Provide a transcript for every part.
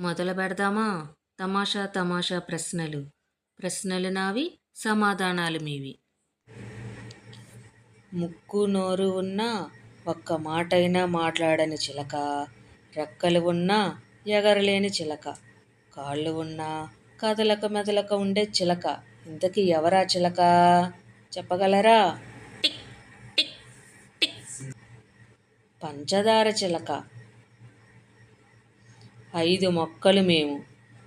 మొదలు పెడదామా? తమాషా తమాషా ప్రశ్నలు. ప్రశ్నలు నావి సమాధానాలు మీవి. ముక్కు నోరు ఉన్న ఒక్క మాటైనా మాట్లాడని చిలక. రెక్కలు ఉన్నా ఎగరలేని చిలక. కాళ్ళు ఉన్నా కదలక మెదలక ఉండే చిలక. ఇంతకీ ఎవరా చిలక? చెప్పగలరా? పంచదార చిలక. ఐదు మొక్కలు మేము.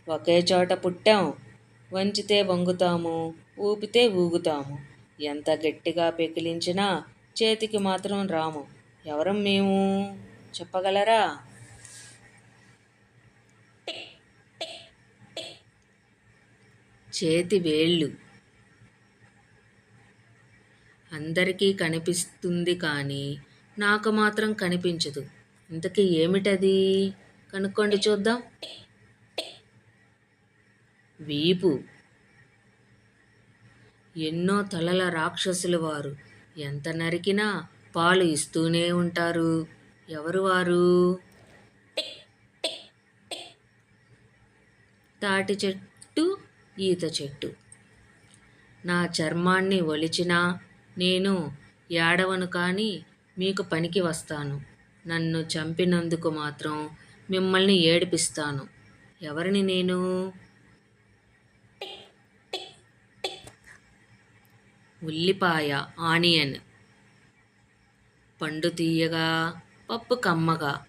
ఒకే చోట పుట్టాం. వంచితే వంగుతాము ఊపితే ఊగుతాము. ఎంత గట్టిగా పెకిలించినా చేతికి మాత్రం రాము. ఎవరం మేము? చెప్పగలరా? చేతి వేళ్ళు. అందరికీ కనిపిస్తుంది కానీ నాకు మాత్రం కనిపించదు. ఇంతకీ ఏమిటది? కనుక్కోండి చూద్దాం. వీపు. ఎన్నో తలల రాక్షసులు వారు. ఎంత నరికినా పాలు ఇస్తూనే ఉంటారు. ఎవరు వారు? తాటి చెట్టు ఈత చెట్టు. నా చర్మాన్ని ఒలిచినా నేను ఏడవను కానీ మీకు పనికి వస్తాను. నన్ను చంపినందుకు మాత్రం మిమ్మల్ని ఏడిపిస్తాను. ఎవరిని నేను? ఉల్లిపాయ ఆనియన్. పండు తీయగా పప్పు కమ్మగా.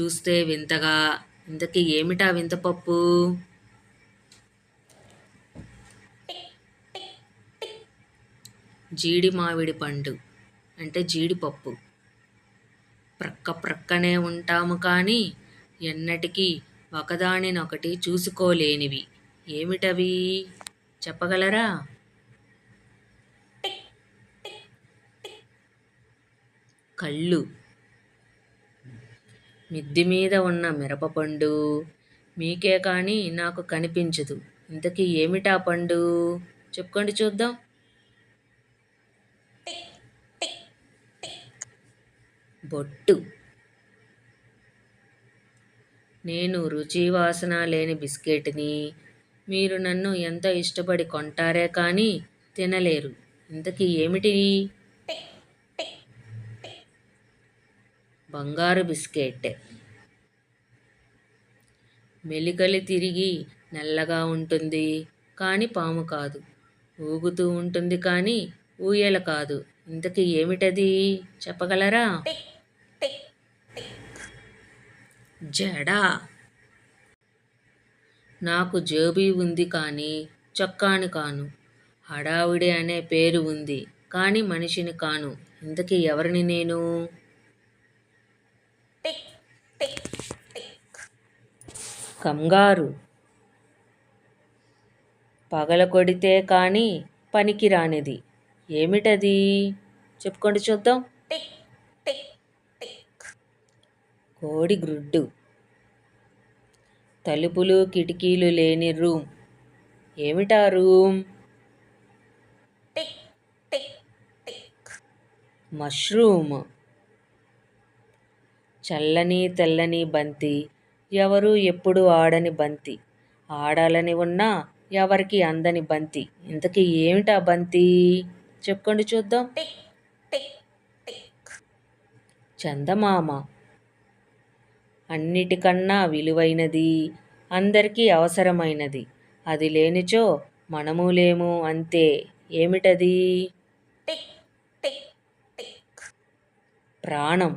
చూస్తే వింతగా. ఇంతకీ ఏమిటా వింత పప్పు? జీడి మామిడి పండు. అంటే జీడిపప్పు. ప్రక్క ప్రక్కనే ఉంటాము కానీ ఎన్నటికీ ఒకదానినొకటి చూసుకోలేనివి. ఏమిటవి? చెప్పగలరా? కళ్ళు. మిద్ది మీద ఉన్న మిరపపండు మీకే కానీ నాకు కనిపించదు. ఇంతకీ ఏమిటా పండు? చెప్పుకోండి చూద్దాం. బొట్టు. నేను రుచి వాసన లేని బిస్కెట్ని. మీరు నన్ను ఎంత ఇష్టపడి కొంటారే కానీ తినలేరు. ఇంతకీ ఏమిటి? బంగారు బిస్కెట్. మెలికలి తిరిగి నల్లగా ఉంటుంది కానీ పాము కాదు. ఊగుతూ ఉంటుంది కానీ ఊయల కాదు. ఇంతకీ ఏమిటది? చెప్పగలరా? జడ. నాకు జోబీ ఉంది కానీ చొక్కాని కాను. హడావిడి అనే పేరు ఉంది కానీ మనిషిని కాను. ఇంతకీ ఎవరిని నేను? కంగారు. పగల కొడితే కానీ పనికి రానిది. ఏమిటది? చెప్పుకోండి చూద్దాం. కోడి గ్రుడ్డు. తలుపులు కిటికీలు లేని రూమ్. ఏమిటా రూమ్? మష్రూమ్. చల్లని తెల్లని బంతి. ఎవరు ఎప్పుడు ఆడని బంతి? ఆడాలని ఉన్నా ఎవరికి అందని బంతి. ఇంతకీ ఏమిటా బంతి? చెప్పుకోండి చూద్దాం. చందమామ. అన్నిటికన్నా విలువైనది అందరికీ అవసరమైనది. అది లేనిచో మనము లేము అంతే. ఏమిటది? ప్రాణం.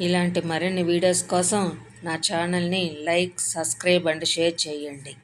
ఇలాంటి మరిన్ని వీడియోస్ కోసం నా ఛానల్ని లైక్ సబ్స్క్రైబ్ అండ్ షేర్ చేయండి.